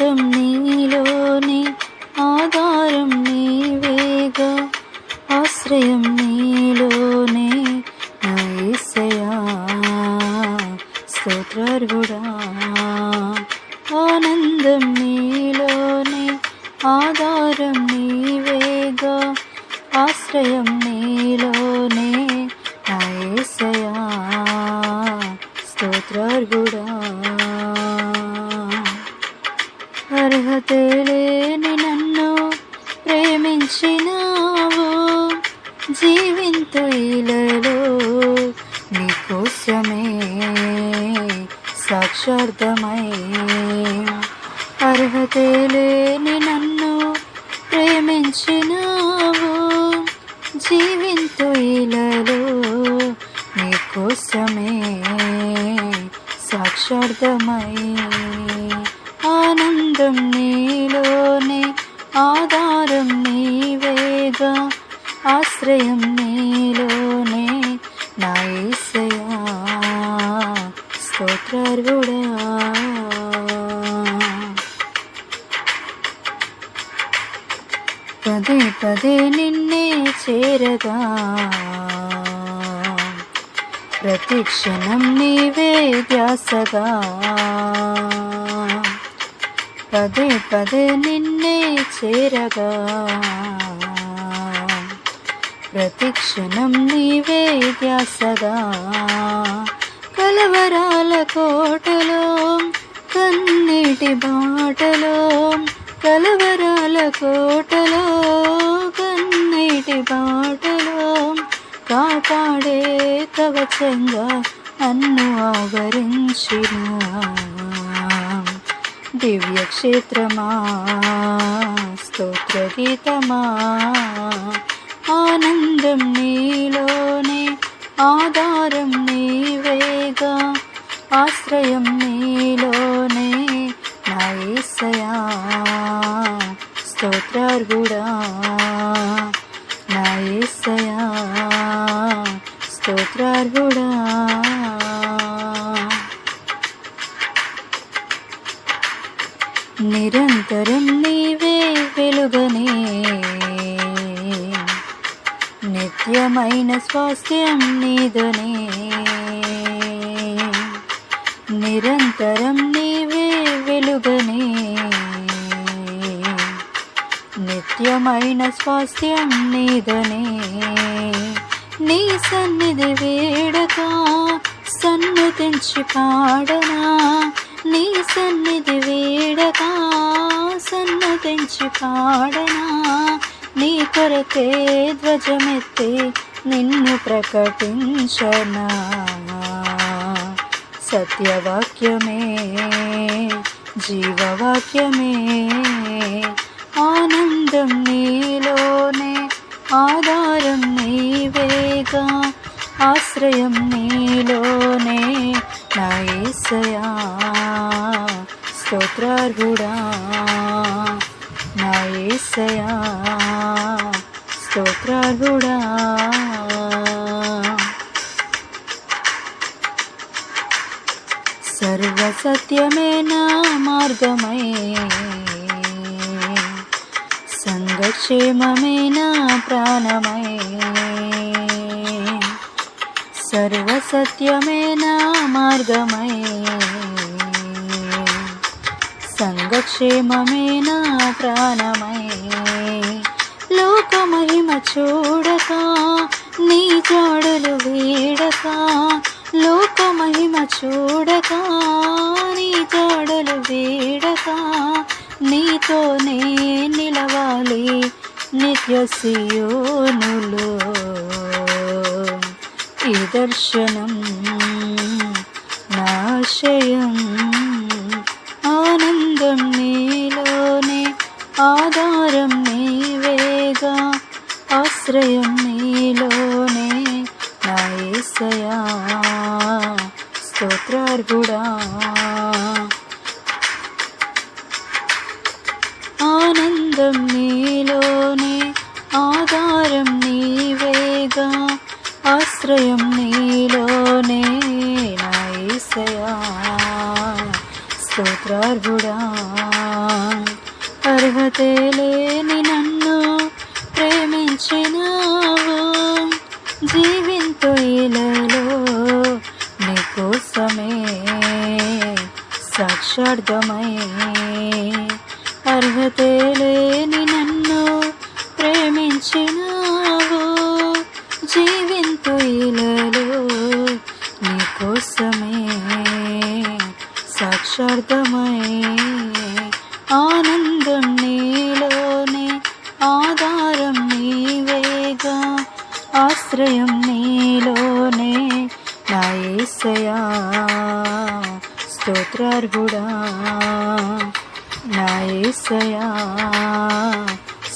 ఆనందం నీలోనే ఆధారం నీవేగా ఆశ్రయం నీలోనే నైసయా స్తోత్రార్గుడా ఆనందం నీలోనే ఆధారం నీవేగా ఆశ్రయం లేని నన్ను ప్రేమించినావు. జీవింత ఇలలో నీకోసమే సాక్షార్థమై అర్హత లేని నన్ను ప్రేమించినావు. జీవింత ఇలలో నీకోసమే సాక్షార్థమై ఆనందం నీలోనే ఆధారం నీవేగా ఆశ్రయం నీలోనే నాయసయా యేసయ్యా స్తోత్రార్హుడా. పదే పదే నిన్నే చేరగా. ప్రతి క్షణం నీవే ధ్యాసగా. పదే పదే నిన్నే చేరగా. ప్రతిక్షణం నీవే ధ్యాసగా. కలవరాల కోటలో కన్నీటి బాటలో కలవరాల కోటలో కన్నీటి బాటలో. కాపాడే కవచంగా నన్ను ఆవరించినా. दिव्यक्षेत्रमा स्तोत्रगीतमा ఆనందం నీలోనే ఆధారం నీవేగా ఆశ్రయం నీలోనే నాయసయా స్తోత్రార్గుడా నాయసయా స్తోత్రార్గుడా నిత్యమైన స్వాస్థ్యం నీదనే. నిరంతరం నీవే వెలుగనే. నిత్యమైన స్వాస్థ్యం నీదనే. నీ సన్నిధి వేడక సన్నుతించి పాడనా. నీ సన్నిధి వేడక సన్నుతించి పాడనా. నీ కొరకే ధ్వజమెత్తి నిన్ను ప్రకటించనా. సత్యవాక్యమే జీవవాక్యమే. ఆనందం నీలోనే ఆధారం నీవేగా. ఆశ్రయం నీలోనే నా యేసయా స్తోత్రార్హుడా. నా యేసయా స్తోత్రార్హుడా సర్వసత్యమే నా మార్గమై సంగక్షేమమే నా ప్రాణమై. సర్వసత్యమే నా మార్గమై. సంగక్షేమమే నా ప్రాణమై లోక మహిమ చూడక నీ జాడలు వీడక లోక మహిమ చూడక నీ జాడలు వీడక నీతోనే నిలవాలి నిత్య సియోనులో. ఈ దర్శనం నాశయం నీలోనే నా యేసయా స్తోత్రార్హుడా ఆనందం నీలోనే ఆధారం నీవేగా. ఆశ్రయం నీలోనే నా యేసయా స్తోత్రార్హుడా అర్హతే లేని నన్ను ప్రేమించినావు జీవింతు ఇలలో నీకోసమే సాక్షార్థమై స్తోత్రార్హుడా నా యేసయా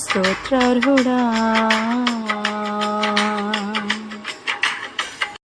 స్తోత్రార్హుడా.